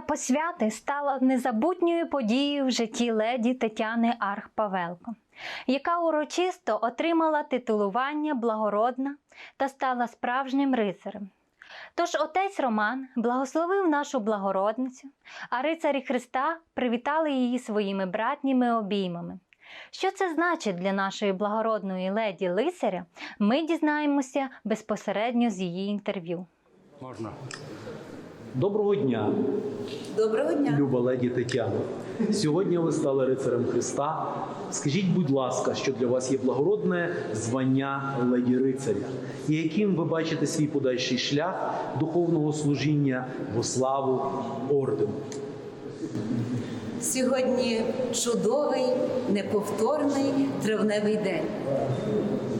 посвяти стала незабутньою подією в житті леді Тетяни Арх Павелко, яка урочисто отримала титулування благородна та стала справжнім рицарем. Тож отець Роман благословив нашу благородницю, а рицарі Христа привітали її своїми братніми обіймами. Що це значить для нашої благородної леді лицаря, ми дізнаємося безпосередньо з її інтерв'ю. Можна. Доброго дня, Доброго дня. люба леді Тетяно. Сьогодні ви стали рицарем Христа. Скажіть, будь ласка, що для вас є благородне звання леді рицаря, і яким ви бачите свій подальший шлях духовного служіння во славу ордену? Сьогодні чудовий, неповторний травневий день.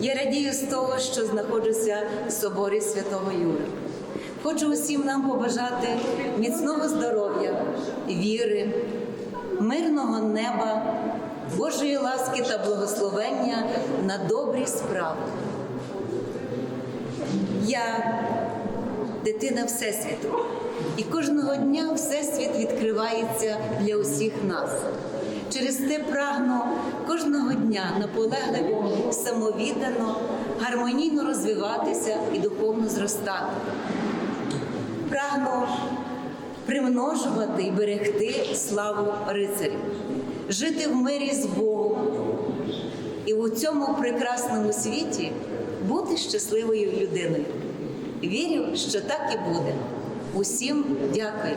Я радію з того, що знаходжуся в соборі Святого Юра. Хочу усім нам побажати міцного здоров'я, віри, мирного неба, Божої ласки та благословення на добрі справи. Я дитина Всесвіту. І кожного дня Всесвіт відкривається для усіх нас. Через те прагну кожного дня наполегливо, самовіддано, гармонійно розвиватися і духовно зростати. Прагну примножувати і берегти славу рицарів, жити в мирі з Богом і у цьому прекрасному світі бути щасливою людиною. Вірю, що так і буде. Усім дякую.